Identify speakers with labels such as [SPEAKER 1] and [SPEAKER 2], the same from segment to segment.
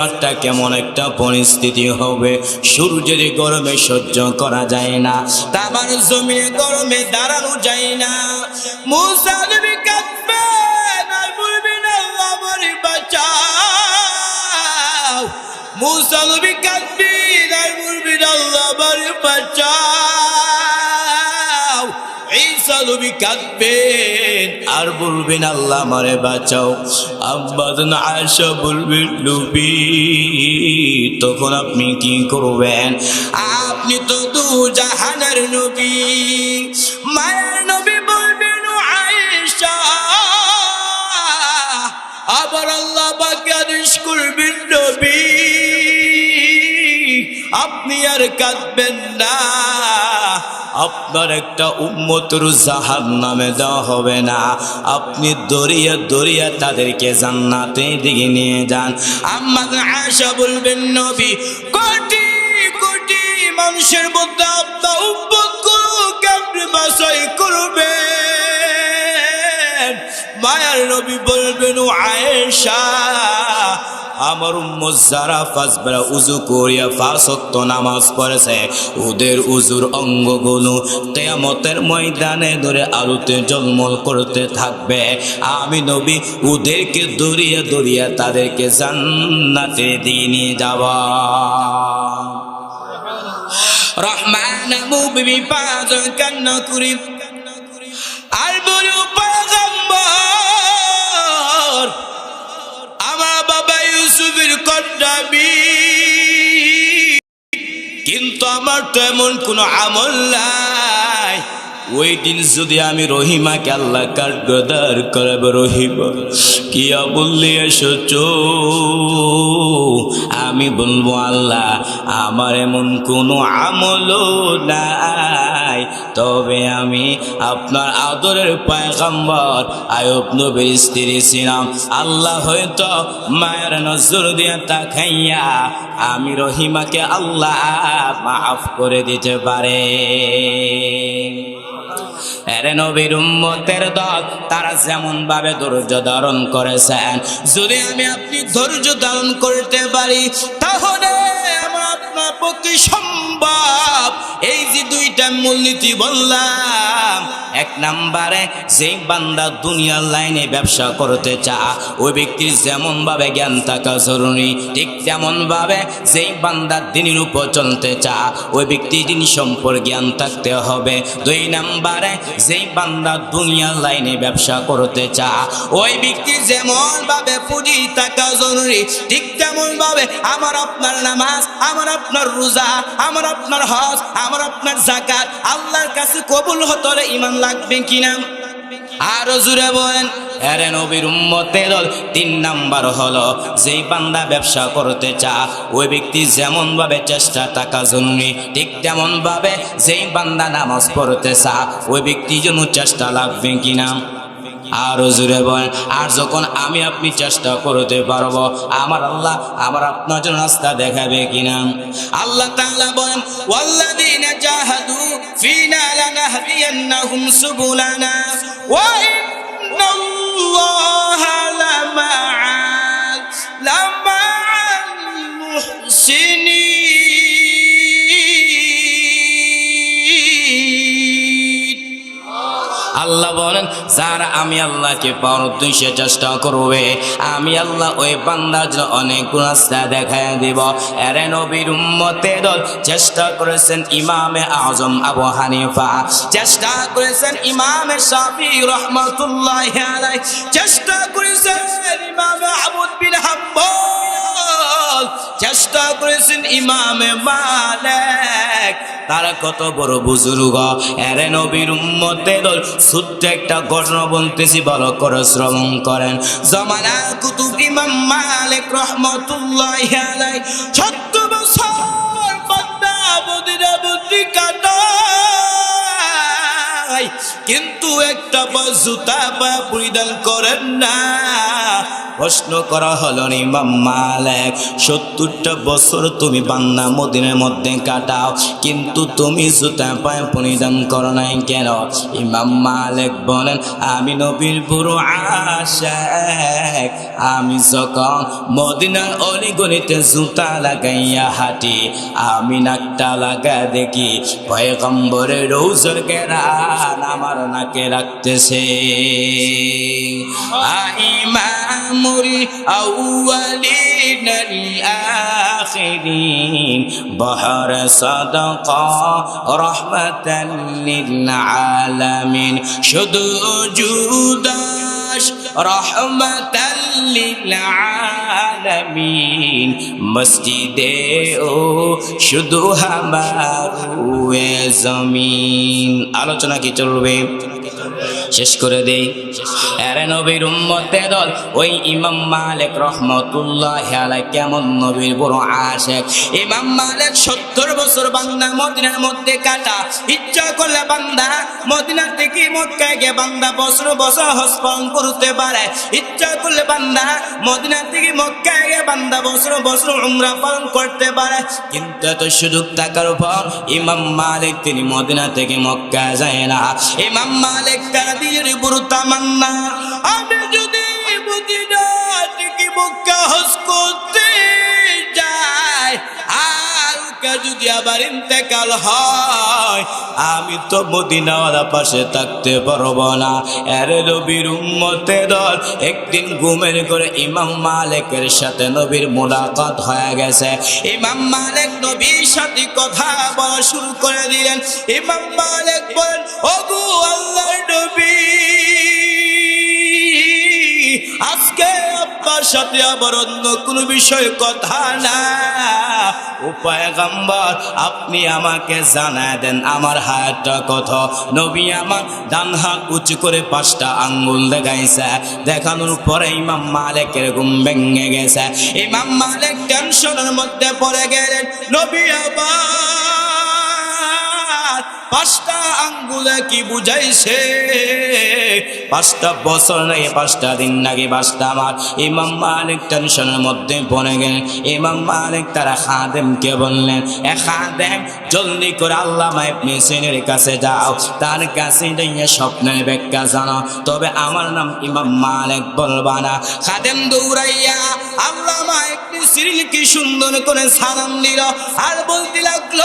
[SPEAKER 1] একটা কেমন একটা পরিস্থিতি হবে। সূর্যের গরমে সহ্য করা যায় না। তাবার জমিনে গরমে দাঁড়ানো যায় না। মুসা নবী কাঁদবেন আর বলবেন আল্লাহ আমারে বাঁচাও। মুসা নবী কাঁদবেন আর বলবেন আল্লাহ বাঁচাও। আর আল্লাহ তখন আপনি কি করবেন? আপনি তো দু জাহানের নবী। মায়ের নবী বলবেন আবার আল্লাহ বাকে করবেন নবী। আপনি আর কাঁদবেন না। আপনার একটা উম্মতর জাহান নামে দেওয়া হবে না। আপনি দরিয়া দরিয়া তাদেরকে জান্নাতে দিকে নিয়ে যান। আম্মা আশা বলবেন, নবী, কোটি কোটি মানুষের মধ্যে আপনার উম্মত করুক আপনি বাসাই করবেন? মায়ার নবী বলবেন আয়েশা আমার উম্মত যারা পাঁচ বেলা উজু করিয়া ফাঁসত্ব নামাজ পড়েছে, ওদের উজুর অঙ্গগুলো কেয়ামতের ময়দানে ধরে আলোতে জলমল করতে থাকবে। আমি নবী, ওদেরকে দরিয়া দরিয়া তাদেরকে জান্নাতে দিয়ে নিয়ে যাওয়া রহমান মুবি পাঁচ কান্না করি। আর বলু পয়গম্বর কিন্তু আমার তো এমন কোনো আমল নাই। ওই দিন যদি আমি রহিমাকে আল্লাহ কাঠগদার করাবো রহিমা কিয়া বললি এসেছ? আমি বলব, আল্লাহ, আমার এমন কোনো আমলও নাই। তবে আমি আপনার আদরের পায়গাম্বর, আয়ব নবীর স্ত্রী ছিলাম। আল্লাহ হয়তো মায়ের নজর দিয়ে তাকাইয়া আমি রহিমাকে আল্লাহ মাফ করে দিতে পারে। এরে নবীর উম্মতের দল, তারা যেমন ভাবে ধৈর্য ধারণ করেছেন। যদি আমি আপনি ধৈর্য ধারণ করতে পারি, তাহলে আমার আপনার পক্ষে সম্ভব। এই যে দুইটা মূলনীতি বললাম এক নাম্বারে যেই বান্দা দুনিয়ার লাইনে ব্যবসা করতে চা ওই ব্যক্তির যেমন ভাবে জ্ঞান থাকা জরুরি, ঠিক তেমন ভাবে যেই বান্দা দিনের উপর চলতে চা ওই ব্যক্তি যিনি সম্পর্ক জ্ঞান থাকতে হবে। দুই নাম্বারে যেই বান্দা দুনিয়ার লাইনে ব্যবসা করতে চা ওই ব্যক্তি যেমন ভাবে পুঁজি থাকা জরুরি, ঠিক তেমন ভাবে আমার আপনার নামাজ, আমার আপনার রোজা, আমার আপনার হজ, আমার আপনার জাকাত আল্লাহর কাছে কবুল হতলে ইমান লাগবে কিনা আরও জুড়ে বলেন এর নবীর উম্মতের তিন নাম্বার হলো, যেই বান্দা ব্যবসা করতে চা ওই ব্যক্তি যেমন ভাবে চেষ্টা টাকা জরুরি, ঠিক তেমন ভাবে যেই বান্দা নামাজ পড়তে চা ওই ব্যক্তি জন্য চেষ্টা লাগবে কিনা আরও জুড়ে বলেন, আর যখন আমি আপনি চেষ্টা করতে পারব, আমার আল্লাহ আমার আপনার জন্য রাস্তা দেখাবে কিনা? আল্লাহ তাআলা বলেন, ওয়াল্লাযীনা জাহাদু ফিনা লানাহদিয়ান্নাহুম সুবুলানা ওয়া আল্লাহ বলেন যারা আমি আল্লাহকে পাওয়ার উদ্দেশ্যে চেষ্টা করবে। আমি আল্লাহ ওই বান্দার অনেক রাস্তা দেখায় দিব। এরে নবীর উম্মতে দল চেষ্টা করেছেন ইমামে আজম আবু হানিফা। চেষ্টা করেছেন ইমামে শাফি রহমতুল্লাহ চেষ্টা করেছেন ইমামে আবুদ বিন হাম্বল। চেষ্টা করেছেন ইমামে মালিক। তারা কত বড় বুজুর্গ। এরে নবীর উম্মতে দল, ছোট্ট একটা ঘটনা বলতেছি ভালো করে শ্রবণ করেন। জমানা কুতুব ইমাম মালিক রহমতুল্লাহ ছত্র বছর বুদ্ধি কাটা নাই। কিন্তু একটা জুতা পা পরিধান করেন না। প্রশ্ন করা হলো ইমাম মালিক, সত্তরটা বছর তুমি বান্না মদিনের মধ্যে কাটাও, কিন্তু তুমি জুতা পায়ে পরিধান করো নাই কেন? ইমাম মালিক বলেন, আমি নবীর বুড়ো আশেক। আমি যখন মদিনার অলিগলিতে জুতা লাগাইয়া হাঁটি, আমি নাকটা লাগা দেখি, পয়গম্বরের রৌজর কোরআন আমার নাকে রাখতেছে ইমামুল আউয়ালিন আখিরিন বহর সাদকা রহমাতান লিল আলামিন শুধু জুদা রহমতাল লিল আলামিন মসজিদে ও শুধু হামার জমিন। আলোচনা কি চলবে? শেষ করে দেই। আরে নবীর উম্মতে দল, ওই ইমাম মালিক রহমতুল্লাহ আলাই কেমন নবীর বড় আশেক। ইমাম মালিক সত্তর বছর বান্দা মদিনার মধ্যে কাটা। ইচ্ছা করলে বান্দা মদিনা থেকে মক্কায় গিয়ে বান্দা বছর বছর হজ পালন করতে পারে। ইচ্ছা করলে বান্দা মদিনা থেকে মক্কায় গিয়ে বান্দা বছর বছর উমরা পালন করতে পারে। কিন্তু এত সুযোগ থাকার উপর ইমাম মালিক তিনি মদিনা থেকে মক্কা যায় না। ইমাম মালিক তার দিলের বুড়ো তামান্না। আমি যদি মদিনা না মক্কা হজ করতে আর কে যদি আবার ইন্তেকাল হয়, আমি তো মদিনাওয়ালা পাশে থাকতে পারব না। এর নবীর উম্মতে দল, একদিন ঘুমের করে ইমাম মালিকের সাথে নবীর মোলাকাত হয়ে গেছে। ইমাম মালিক নবীর সাথে কথা বলা শুরু করে দিলেন। ইমাম মালিক বলেন, ওগো আল্লাহর নবী, আজকে আপনার সাথে আবার অন্য কোনো বিষয়ে কথা না। উপায় গাম্বার আপনি আমাকে জানায় দেন আমার হাতটা কত। নবী আমার ডান হাত উঁচু করে পাঁচটা আঙ্গুল দেখাইছে। দেখানোর পরে ইমাম মালিকের ঘুম ভেঙে গেছে। ইমাম মালিক টেনশনের মধ্যে পড়ে গেলেন, নবী আবার পাঁচটা আঙ্গুলে কি বুঝাইছে? পাঁচটা বছর নাকি পাঁচটা দিন নাকি পাঁচটা আমার ইমাম মালিক টেনশনের মধ্যে পড়ে গেলেন। ইমাম মালিক তারা খাদেমকে বললেন, এ খাদেম, জলদি করে আল্লাহ মাইপনি সেনের কাছে যাও। তার কাছে যাইয়া স্বপ্নের ব্যাখ্যা জানো। তবে আমার নাম ইমাম মালিক বলবা না। খাদেম দৌড়াইয়া আল্লাহ মাইপনি সিরিল কি সুন্দর করে সালাম দিল আর বলতে লাগল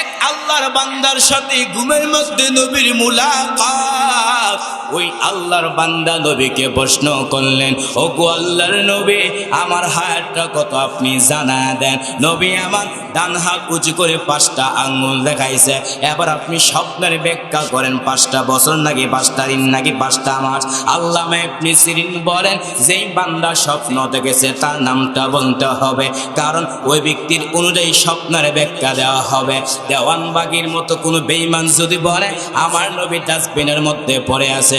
[SPEAKER 1] এক আল্লাহর বান্দার সাথে ঘুমের মধ্যে নবীর মুলাকাত। ওই আল্লাহর বান্দা নবীকে প্রশ্ন করলেন ও গো আল্লাহর নবী, আমার হাতটা কত আপনি জানা দেন? নবী আমার ডান হাত উঁচু করে পাঁচটা আঙ্গুল দেখাইছে। এবার আপনি স্বপ্নের ব্যাখ্যা করেন, পাঁচটা বছর নাকি পাঁচটা দিন নাকি পাঁচটা মাস? আল্লাহ আপনি সিরিন বলেন, যেই বান্দা স্বপ্ন দেখেছে, তার নামটা বলতে হবে। কারণ ওই ব্যক্তির অনুযায়ী স্বপ্নের ব্যাখ্যা দেওয়া হবে। দেওয়ান বাগির মতো কোনো বেইমান যদি বলে, আমার নবী ডাস্টবিনের মধ্যে পড়ে আছে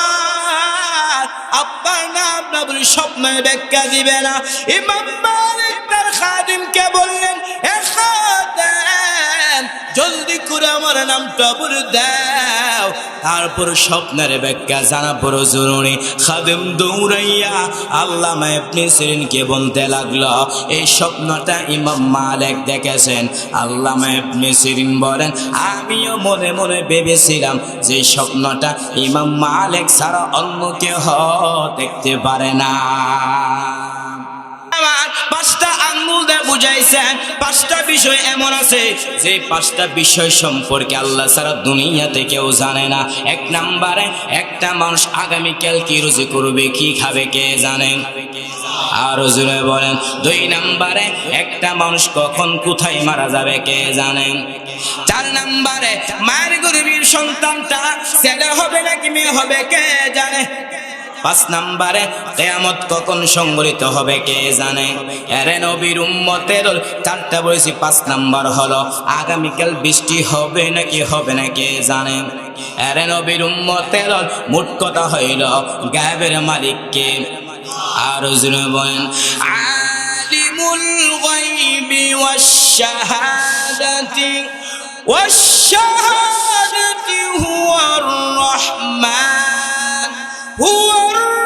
[SPEAKER 1] স্বপ্নের ব্যাখ্যা দিবে না। ইমাম মালিক তার খাদিমকে বললেন, এ খাদেম, জলদি করে আমার নামটা বলে দাও তারপর স্বপ্নের ব্যাখ্যা জানা পুরো জরুরি। খাদেম দৌড়াইয়া আল্লাহ আপনি সিরিনকে বলতে লাগল, এই স্বপ্নটা ইমাম মালিক দেখেছেন। আল্লাহ আপনি সিরিন বলেন, আমিও মনে মনে ভেবেছিলাম যে স্বপ্নটা ইমাম মালিক ছাড়া অন্য কেহ দেখতে পারে না। পাঁচটা পাঁচটা বিষয় এমন আছে যে পাঁচটা বিষয় সম্পর্কে দুনিয়াতে কেউ জানে না। এক নাম্বারে, একটা মানুষ করবে, কি খাবে, কে জানেন আরও জুড়ে বলেন। দুই নাম্বারে, একটা মানুষ কখন কোথায় মারা যাবে, কে জানেন চার নাম্বারে, মায়ের গরিবীর সন্তানটা ছেলে হবে নাকি মেয়ে হবে, কে জানে? পাঁচ নাম্বারে কেয়ামত কখন সংগঠিত হবে কে জানে? এরে নবীর উম্মতের চারটা বলেছি, পাঁচ নাম্বার হলো, আগামীকাল বৃষ্টি হবে নাকি হবে না কে জানে? এরে নবীর উম্মতের মোট কথা হইল, গায়েবের মালিককে আর বলেন, আলিমুল গায়বি ওয়াশ শাহাদাতি والشهادة هو Who are